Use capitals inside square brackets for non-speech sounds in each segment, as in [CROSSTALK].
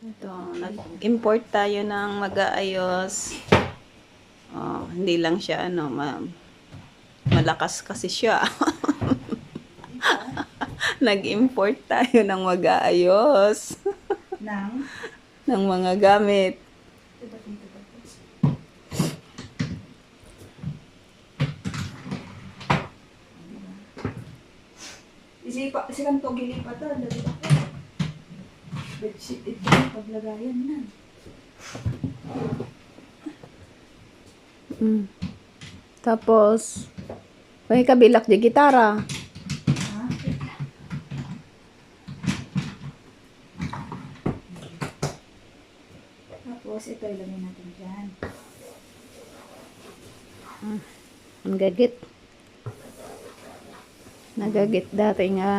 Ito, nag-import tayo ng mag-aayos. Oh, hindi lang siya ano, ma- malakas kasi siya. Nag-import tayo ng mag-aayos Nang? ng mga gamit. Diba? Isipa, si Kanto gilipat to, dali ako. Bedsheet ito, paglagayan na. Mm. Tapos, may kabilak di gitara. Tapos ito ilagay natin dyan. Ang gagit. Nagagit dati nga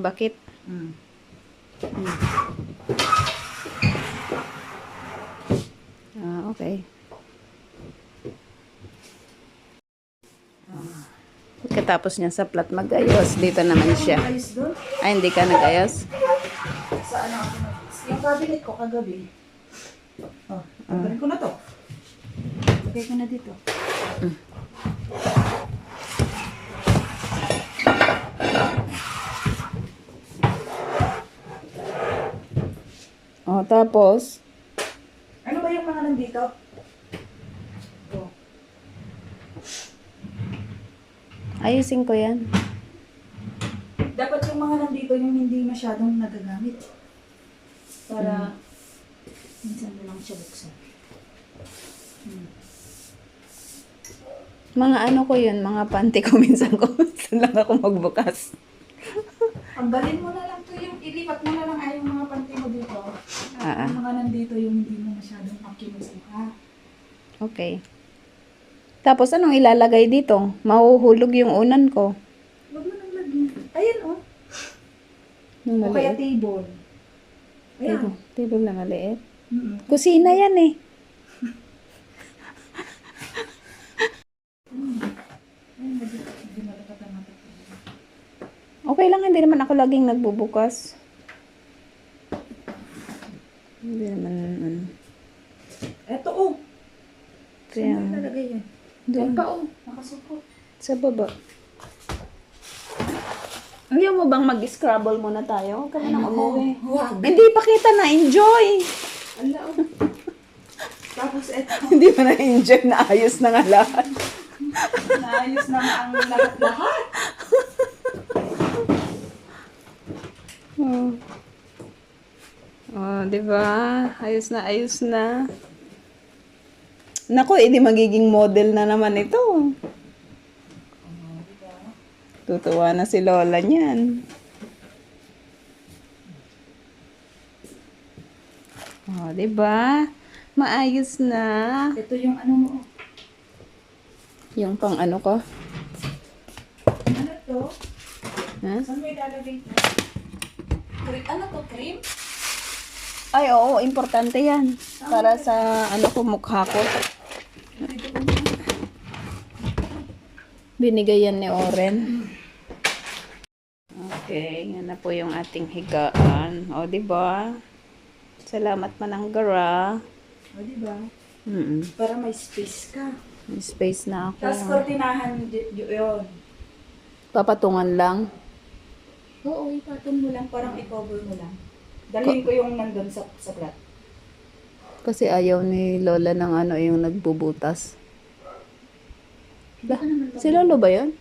bakit. Mm. Ah, okay. Pagkatapos niya sa plat mag-ayos, dito naman siya. Ay, hindi ka nag-ayos? Sa ano ako Yung cabinet ko kagabi. Oh, tagalin ko na to. Lagay ko na dito. Oh, tapos, Ano ba yung mga nandito? Ito. ayusin ko yan. Dapat yung mga nandito yung hindi masyadong nagagamit. Para minsan mo lang siya buksan. Hmm. Mga ano ko yun, mga panty ko [LAUGHS] minsan ko. Lang ako magbukas. Tanggalin mo na lang to yung ilipat mo na lang ay yung mga panty mo dito. Ah, ah. Yung mga nandito yung hindi mo masyadong pakinusuha. Okay. Tapos, anong ilalagay dito? Mahuhulog yung unan ko. Huwag mo nang lagyan. Ayan oh. Yung O kaya maliit. table. Ayan. Table, table na maliit. Mm-mm. Kusina yan eh. [LAUGHS] Okay lang, hindi naman ako laging nagbubukas. Hindi naman, ano. Eto oh. Kaya, Saan mo ilalagay yan? doon, Yan pa oh. Nakasuko. sa baba. Ayaw mo bang mag-scrabble muna tayo? Huwag ka na nang umuwi. Huwag. Hindi pa kita na-enjoy. Ala oh. Tapos eto. [LAUGHS] Hindi mo na-enjoy na ayos na nga lahat. Naayos na nga ang lahat-lahat. Oh. Oh, di ba? Ayos na, ayos na. Nako, edi magiging model na naman ito. Tutuwa na si Lola niyan. Oh, di ba? Maayos na. Ito yung ano mo. Yung pang ano ko. Ano to? Ha? Saan mo ilalagay to? Cream? Ano to? Cream? Ay, oo, importante yan. Para sa ano ko, mukha ko. Dito ko na. Binigay yan ni Oren. Okay, yan na po yung ating higaan. O, di ba? Salamat mananggara. O, diba? Mm Para may space ka. May space na Tapos ako. kortinahan y- y- yun. Papatungan lang. Oo, ipatong mo lang. Parang i-cover mo lang. Dalhin ko yung nandun sa, sa plat. Kasi ayaw ni Lola ng ano yung nagbubutas. Naman Si Lolo ba yun?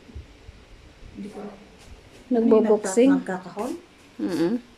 Hindi ko Nagboboxing? Nagkakahon? Mm